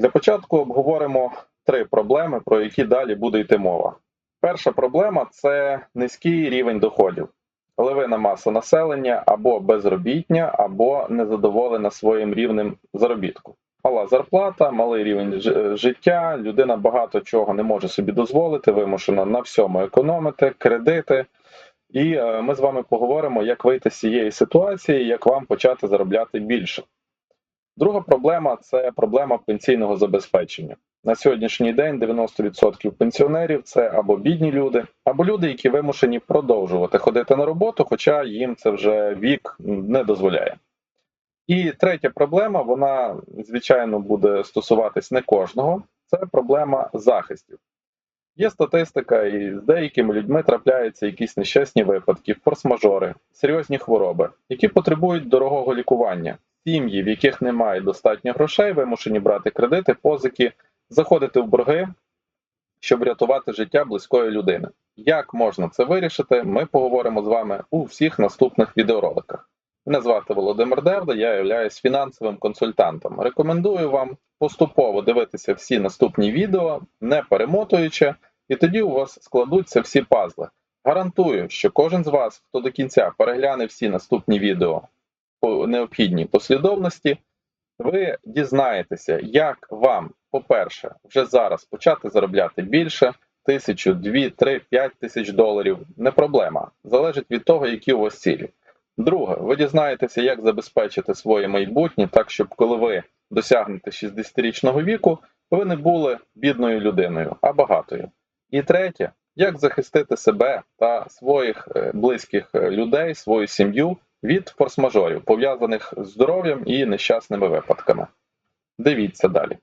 Для початку обговоримо три проблеми, про які далі буде йти мова. Перша проблема це низький рівень доходів. Левина маса населення або безробітня, або незадоволена своїм рівнем заробітку. Мала зарплата, малий рівень життя, людина багато чого не може собі дозволити, вимушена на всьому економити, кредити. І е, ми з вами поговоримо, як вийти з цієї ситуації, як вам почати заробляти більше. Друга проблема це проблема пенсійного забезпечення. На сьогоднішній день 90% пенсіонерів це або бідні люди, або люди, які вимушені продовжувати ходити на роботу, хоча їм це вже вік не дозволяє. І третя проблема, вона звичайно буде стосуватись не кожного. Це проблема захистів. Є статистика, і з деякими людьми трапляються якісь нещасні випадки, форс-мажори, серйозні хвороби, які потребують дорогого лікування. Сім'ї, в яких немає достатньо грошей, вимушені брати кредити, позики, заходити в борги, щоб рятувати життя близької людини. Як можна це вирішити? Ми поговоримо з вами у всіх наступних відеороликах. Мене звати Володимир Девда, я являюсь фінансовим консультантом. Рекомендую вам поступово дивитися всі наступні відео, не перемотуючи, і тоді у вас складуться всі пазли. Гарантую, що кожен з вас, хто до кінця перегляне всі наступні відео необхідній послідовності, ви дізнаєтеся, як вам, по-перше, вже зараз почати заробляти більше тисячу, дві, три, п'ять тисяч доларів. Не проблема. Залежить від того, які у вас цілі. Друге, ви дізнаєтеся, як забезпечити своє майбутнє так, щоб коли ви досягнете 60-річного віку, ви не були бідною людиною, а багатою. І третє, як захистити себе та своїх е, близьких е, людей, свою сім'ю від форс-мажорів, пов'язаних з здоров'ям і нещасними випадками. Дивіться далі.